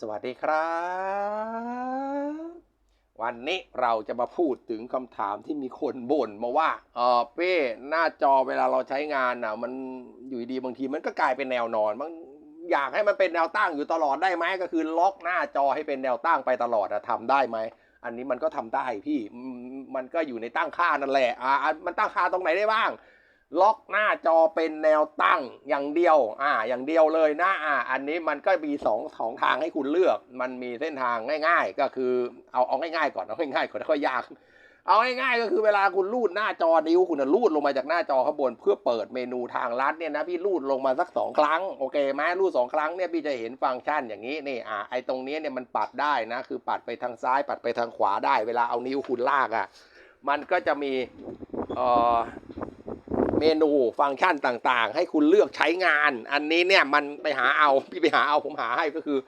สวัสดีครับ วันนี้เราจะมาพูดถึงคำถามที่มีคนบ่นมาว่าเออเป้หน้าจอเวลาเราใช้งานอะ มันอยู่ดีบางทีมันก็กลายเป็นแนวนอนมันอยากให้มันเป็นแนวตั้งอยู่ตลอดได้ไหมก็คือล็อกหน้าจอให้เป็นแนวตั้งไปตลอดอะทำได้ไหมอันนี้มันก็ทำได้พี่มันก็อยู่ในตั้งค่านั่นแหละอ่าอะมันตั้งค่าตรงไหนได้บ้าง ล็อกหน้าจอเป็นแนวตั้งอย่างเดียว อ่า อย่างเดียวเลยนะ อ่า อันนี้มันก็มีสองสองทางให้คุณเลือก มันมีเส้นทางง่าย ๆ ก็คือเอาเอาง่ายๆก่อน เอาง่ายๆก่อนค่อยยาก เอาง่ายๆก็คือเวลาคุณลูดหน้าจอนิ้วคุณน่ะลูดลงมาจากหน้าจอข้างบน เพื่อเปิดเมนูทางลัดเนี่ยนะพี่ลูดลงมาสักสองครั้ง โอเคไหมลูดสองครั้งเนี่ยพี่จะเห็นฟังก์ชันอย่างนี้นี่ อ่า ไอตรงนี้เนี่ยมันปัดได้นะ คือปัดไปทางซ้าย ปัดไปทางขวาได้ เวลาเอานิ้วคุณลากอะ มันก็จะมี เอ่อ เมนูฟังก์ชันต่างๆ ให้คุณเลือกใช้งาน อันนี้เนี่ยมันไปหาเอาพี่ไปหาเอาผมหาให้ก็คือ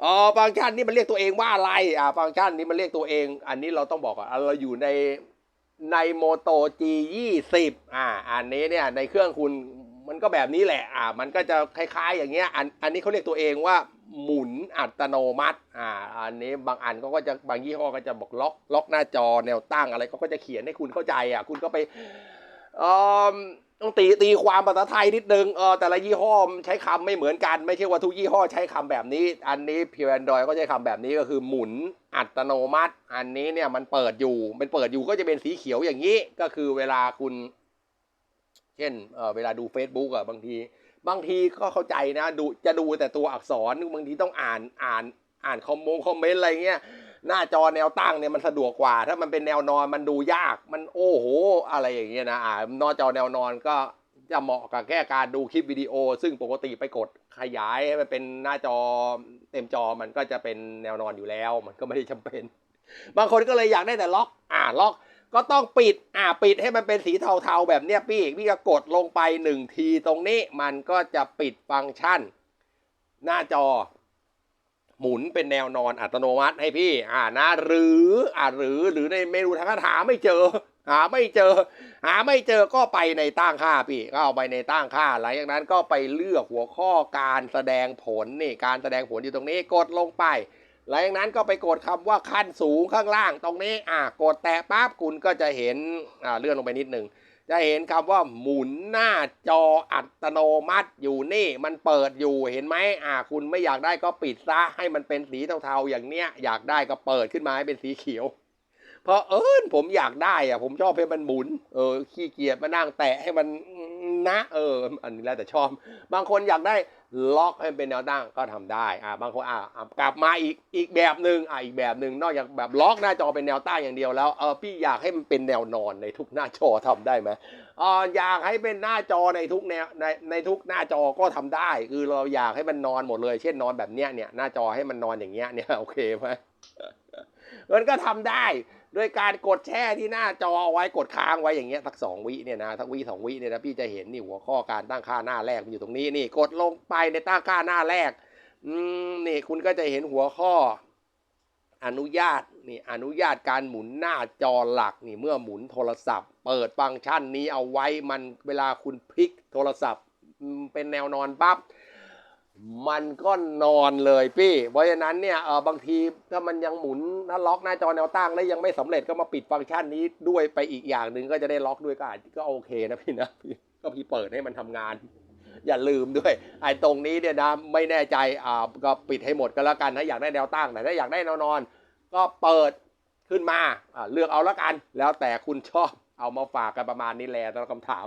เออฟังก์ชันนี้มันเรียกตัวเองว่าอะไรอ่าฟังก์ชันนี้มันเรียกตัวเอง อันนี้เราต้องบอกก่อนอะเราอยู่ในในโมโต G 2 0อ่าอันนี้เนี่ยในเครื่องคุณมันก็แบบนี้แหละอ่ามันก็จะคล้ายๆอย่างเงี้ยอันอันนี้เขาเรียกตัวเองว่าหมุนอัตโนมัติอ่าอันนี้บางอันเขาก็จะบางยี่ห้อก็จะบอกล็อกล็อกหน้าจอแนวตั้งอะไรเขาก็จะเขียนให้คุณเข้าใจอะคุณก็ไป ต้องตีตีความภาษาไทยนิดนึงเออแต่ละยี่ห้อใช้คำไม่เหมือนกัน ไม่ใช่ว่าทุกยี่ห้อใช้คำแบบนี้ อันนี้เพียวแอนดรอยก็ใช้คำแบบนี้ก็คือหมุนอัตโนมัติ อันนี้เนี่ยมันเปิดอยู่ มันเปิดอยู่ก็จะเป็นสีเขียวอย่างนี้ ก็คือเวลาคุณ เช่นเออเวลาดู Facebook อะบางที บางทีก็เข้าใจนะ ดูจะดูแต่ตัวอักษรบางทีต้องอ่านอ่านอ่านคอมมงคอมเมนต์อะไรเงี้ย หน้าจอแนวตั้งเนี่ยมันสะดวกกว่า ถ้ามันเป็นแนวนอนมันดูยากมันโอ้โห อะไรอย่างเงี้ยนะอ่านอจอแนวนอนก็จะเหมาะกับแค่การดูคลิปวิดีโอ ซึ่งปกติไปกดขยายให้มันเป็นหน้าจอเต็มจอมันก็จะเป็นแนวนอนอยู่แล้ว มันก็ไม่ได้จำเป็น บางคนก็เลยอยากได้แต่ล็อก อ่าล็อก ก็ต้องปิดอ่าปิดให้มันเป็นสีเทาๆแบบเนี้ยพี่พี่ก็กดลงไปหนึ่งทีตรงนี้มันก็จะปิดฟังก์ชัน หน้าจอ หมุนเป็นแนวนอนอัตโนมัติให้พี่อ่านะ หรืออ่าหรือหรือในเมนูทางคาถาไม่เจอ หาไม่เจอ หาไม่เจอก็ไปในตั้งค่าพี่ก็เอาไปในตั้งค่าหลังจากนั้นก็ไปเลือกหัวข้อการแสดงผลนี่การแสดงผลอยู่ตรงนี้กดลงไปหลังจากนั้นก็ไปกดคำว่าขั้นสูงข้างล่างตรงนี้อ่ากดแตะปั๊บคุณก็จะเห็นอ่าเลื่อนลงไปนิดหนึ่ง จะเห็นคำว่าหมุนหน้าจออัตโนมัติอยู่นี่ มันเปิดอยู่เห็นไหมอ่า คุณไม่อยากได้ก็ปิดซะให้มันเป็นสีเทาๆอย่างเนี้ย อยากได้ก็เปิดขึ้นมาให้เป็นสีเขียว เพราะเอิญผมอยากได้อะผมชอบให้มันหมุน เออขี้เกียจมานั่งแตะให้มัน นะ เออ อันนี้แล้วแต่ชอบ บางคนอยากได้ล็อกให้เป็นแนวตั้งก็ทำได้ อ่า บางคนอ่ากลับมาอีกอีกแบบหนึ่งอ่าอีกแบบหนึ่งนอกจากแบบล็อกหน้าจอเป็นแนวตั้งอย่างเดียวแล้ว เออพี่อยากให้มันเป็นแนวนอนในทุกหน้าจอทำได้ไหมเอออยากให้เป็นหน้าจอในทุกแนวในในทุกหน้าจอก็ทำได้ คือเราอยากให้มันนอนหมดเลย เช่นนอนแบบเนี้ยเนี่ยหน้าจอให้มันนอนอย่างเงี้ยเนี่ยโอเคไหม มันก็ทำได้โดยการกดแช่ที่หน้าจอเอาไว้กดค้างไว้อย่างเงี้ยสักสองวิเนี่ยนะสักวิสองวิเนี่ยนะพี่จะเห็นนี่หัวข้อการตั้งค่าหน้าแรกมันอยู่ตรงนี้นี่กดลงไปในตั้งค่าหน้าแรกอืมนี่คุณก็จะเห็นหัวข้อ อนุญาตนี่อนุญาตการหมุนหน้าจอหลักนี่เมื่อหมุนโทรศัพท์ เปิดฟังก์ชันนี้เอาไว้มันเวลาคุณพลิกโทรศัพท์เป็นแนวนอนปั๊บ มันก็นอนเลยพี่ เพราะฉะนั้นเนี่ยเออบางทีถ้ามันยังหมุนถ้าล็อกหน้าจอแนวตั้งแล้วยังไม่สำเร็จก็มาปิดฟังก์ชันนี้ด้วยไปอีกอย่างหนึ่งก็จะได้ล็อกด้วยก็อาจก็โอเคนะพี่นะพี่ก็พี่เปิดให้มันทำงาน อย่าลืมด้วย ไอ้ตรงนี้เนี่ยนะไม่แน่ใจอ่าก็ปิดให้หมดก็แล้วกันถ้าอยากได้แนวตั้งแต่ถ้าอยากได้แนวนอน ก็เปิดขึ้นมาอ่าเลือกเอาแล้วกัน แล้วแต่คุณชอบเอามาฝากกันประมาณนี้แหละตอบคำถาม